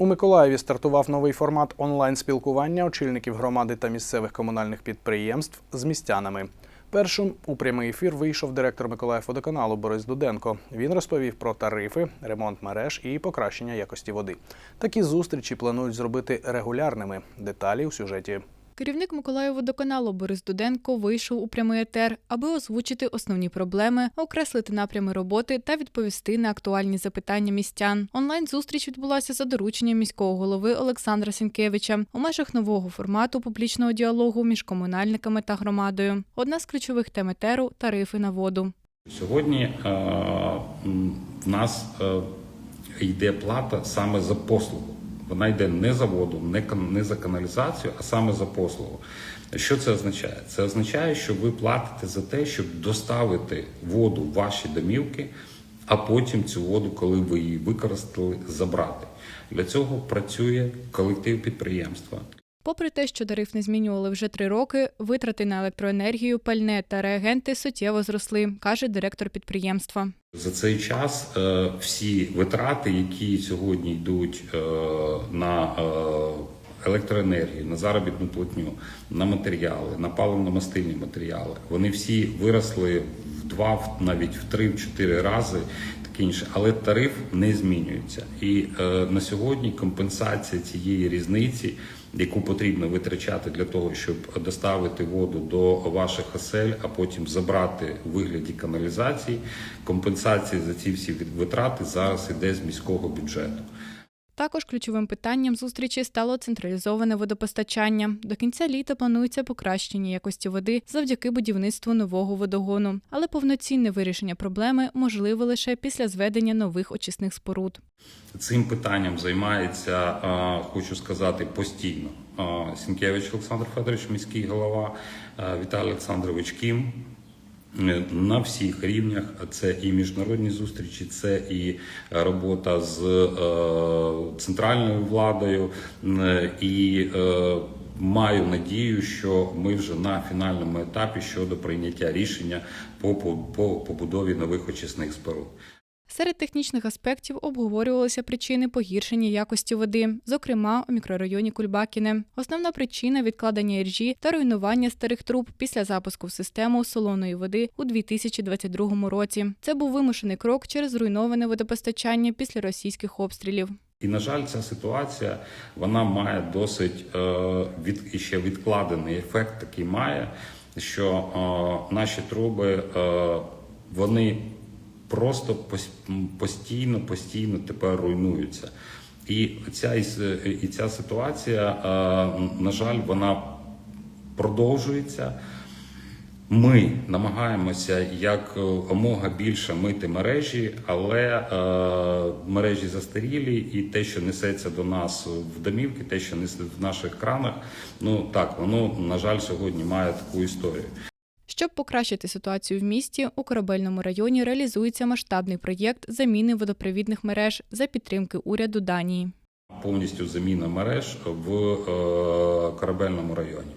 У Миколаєві стартував новий формат онлайн-спілкування очільників громади та місцевих комунальних підприємств з містянами. Першим у прямий ефір вийшов директор Миколаївводоканалу Борис Дуденко. Він розповів про тарифи, ремонт мереж і покращення якості води. Такі зустрічі планують зробити регулярними. Деталі у сюжеті. Керівник Миколаївводоканалу Борис Дуденко вийшов у прямий етер, аби озвучити основні проблеми, окреслити напрями роботи та відповісти на актуальні запитання містян. Онлайн-зустріч відбулася за дорученням міського голови Олександра Сінкевича у межах нового формату публічного діалогу між комунальниками та громадою. Одна з ключових тем етеру – тарифи на воду. Сьогодні е, в нас е, йде плата саме за послугу. Вона йде не за воду, не, за каналізацію, а саме за послугу. Що це означає? Це означає, що ви платите за те, щоб доставити воду в ваші домівки, а потім цю воду, коли ви її використали, забрати. Для цього працює колектив підприємства. Попри те, що тариф не змінювали вже три роки, витрати на електроенергію, пальне та реагенти суттєво зросли, каже директор підприємства. За цей час е, всі витрати, які сьогодні йдуть е, на е, електроенергію, на заробітну платню, на матеріали, на паливно-мастильні матеріали, вони всі виросли в два, навіть в три, в чотири рази. Інше, але тариф не змінюється. І е, на сьогодні компенсація цієї різниці, яку потрібно витрачати для того, щоб доставити воду до ваших осель, а потім забрати у вигляді каналізації. Компенсації за ці всі витрати зараз іде з міського бюджету. Також ключовим питанням зустрічі стало централізоване водопостачання. До кінця літа планується покращення якості води завдяки будівництву нового водогону, але повноцінне вирішення проблеми можливе лише після зведення нових очисних споруд. Цим питанням займається, хочу сказати, постійно Сінкевич Олександр Федорович, міський голова, Віталій Олександрович Кім. Е, На всіх рівнях це і міжнародні зустрічі, це і робота з е, центральною владою, е, і маю надію, що ми вже на фінальному етапі щодо прийняття рішення по побудові нових очисних споруд. Серед технічних аспектів обговорювалися причини погіршення якості води, зокрема у мікрорайоні Кульбакіне. Основна причина відкладення іржі та руйнування старих труб після запуску в систему солоної води у 2022 році. Це був вимушений крок через зруйноване водопостачання після російських обстрілів. І на жаль, ця ситуація вона має досить е, від ще відкладений ефект. Такий має, що е, наші труби е, вони просто постійно, постійно тепер руйнуються. І ця і ця ситуація, е, на жаль, вона продовжується. Ми намагаємося як е, більше мити мережі, але е, мережі застарілі, і те, що несеться до нас в домівки, те, що несе в наших кранах, ну так воно на жаль сьогодні має таку історію. Щоб покращити ситуацію в місті, у корабельному районі реалізується масштабний проєкт заміни водопровідних мереж за підтримки уряду Данії. Повністю заміна мереж в е, корабельному районі.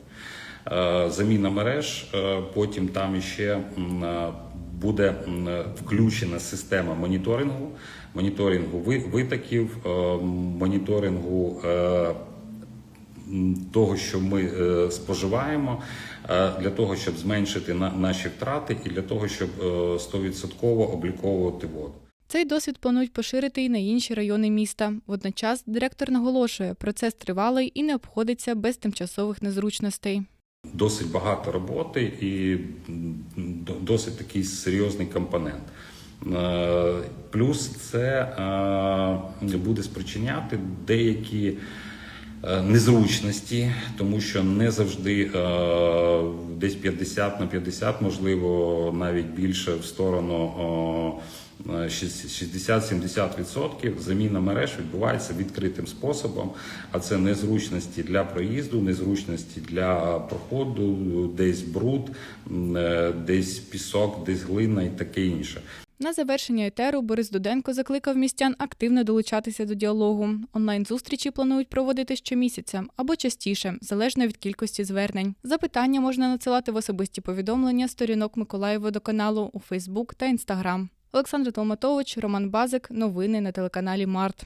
Е, заміна мереж, е, потім там іще е, буде включена система моніторингу, моніторингу ви- витоків, моніторингу того, що ми е, споживаємо, е, для того, щоб зменшити наші втрати, і для того, щоб е, 100% обліковувати воду. Цей досвід планують поширити і на інші райони міста. Водночас директор наголошує, процес тривалий і не обходиться без тимчасових незручностей. Досить багато роботи і досить такий серйозний компонент. Е, Плюс це е, буде спричиняти деякі е, незручності, тому що не завжди е, десь 50 на 50, можливо, навіть більше в сторону е, е, 60-70% заміна мереж відбувається відкритим способом, а це незручності для проїзду, незручності для проходу, десь бруд, е, десь пісок, десь глина і таке інше. На завершення етеру Борис Дуденко закликав містян активно долучатися до діалогу. Онлайн-зустрічі планують проводити щомісяця або частіше, залежно від кількості звернень. Запитання можна надсилати в особисті повідомлення сторінок Миколаєводоканалу у Фейсбук та Інстаграм. Олександр Толматович, Роман Базик. Новини на телеканалі Март.